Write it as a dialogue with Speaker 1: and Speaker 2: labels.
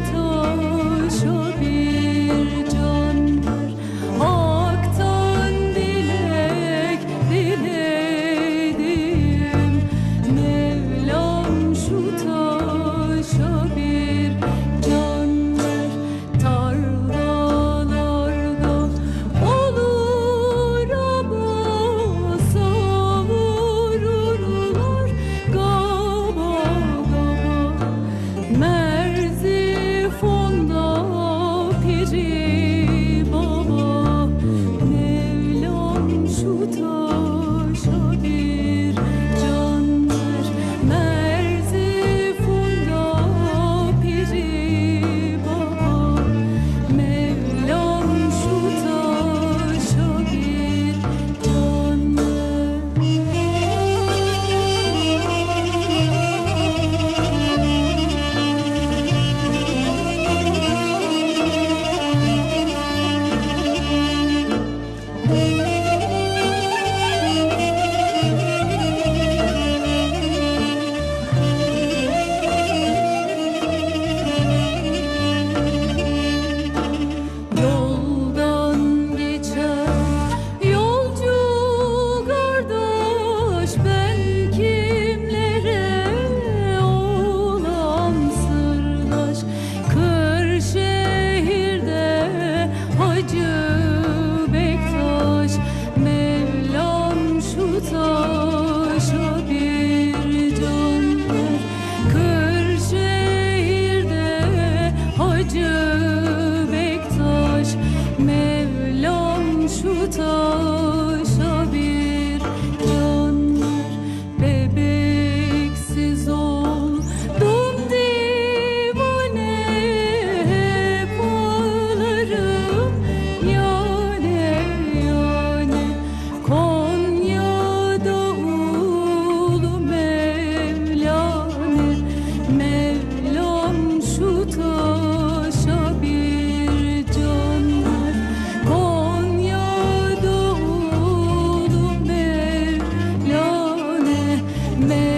Speaker 1: 走。Bektaş Mevlam şu taşa me.